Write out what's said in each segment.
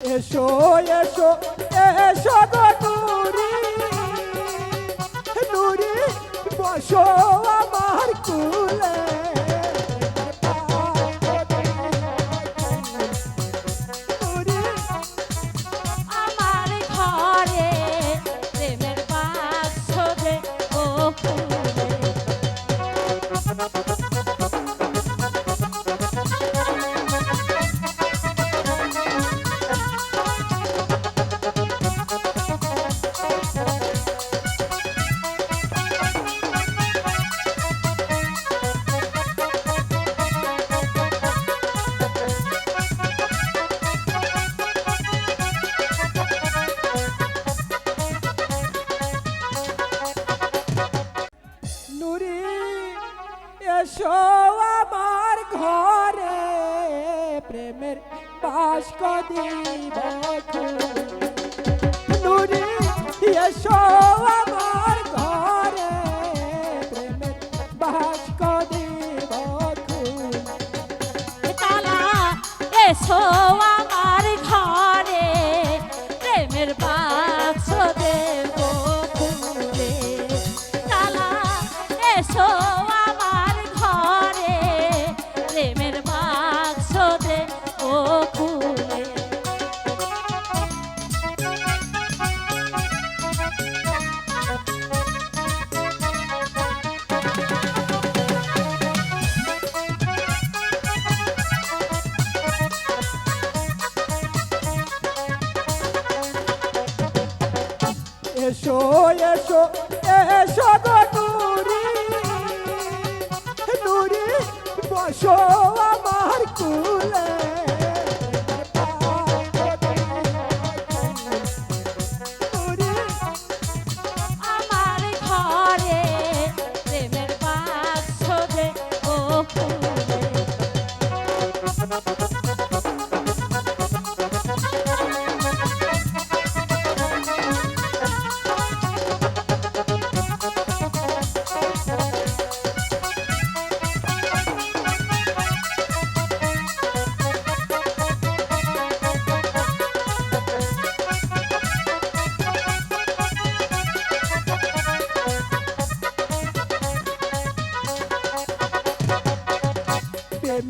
এসো এসো এসো গো নুরি। নুরি বসো। এসো আমার ঘরে প্রেমের বাস্ক দিব নুরি এসো আমার ঘরে প্রেমের বাস্ক এসো এসো এসো গো নুরি। নুরি বসো আমার কুলে। নুরি আমার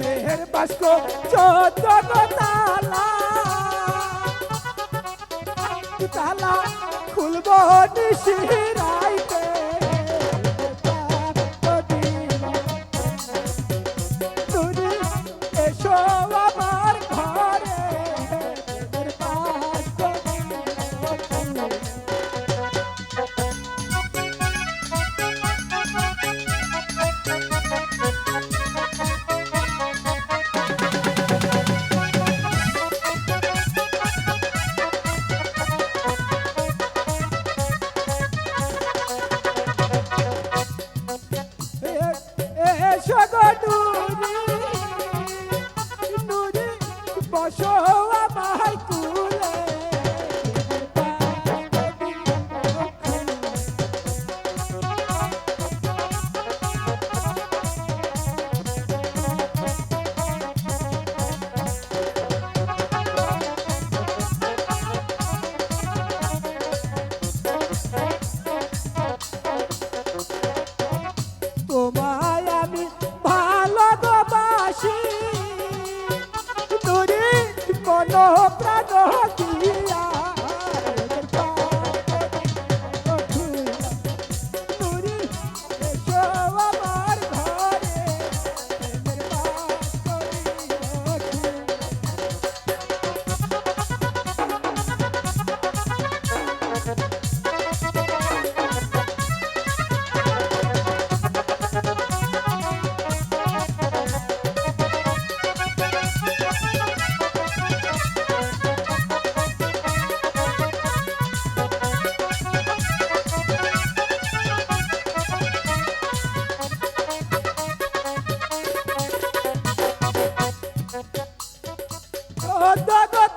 ঘরে বাসকো চোদ্দ তালা তালা খুলব নিশিরায়। Bada, bada.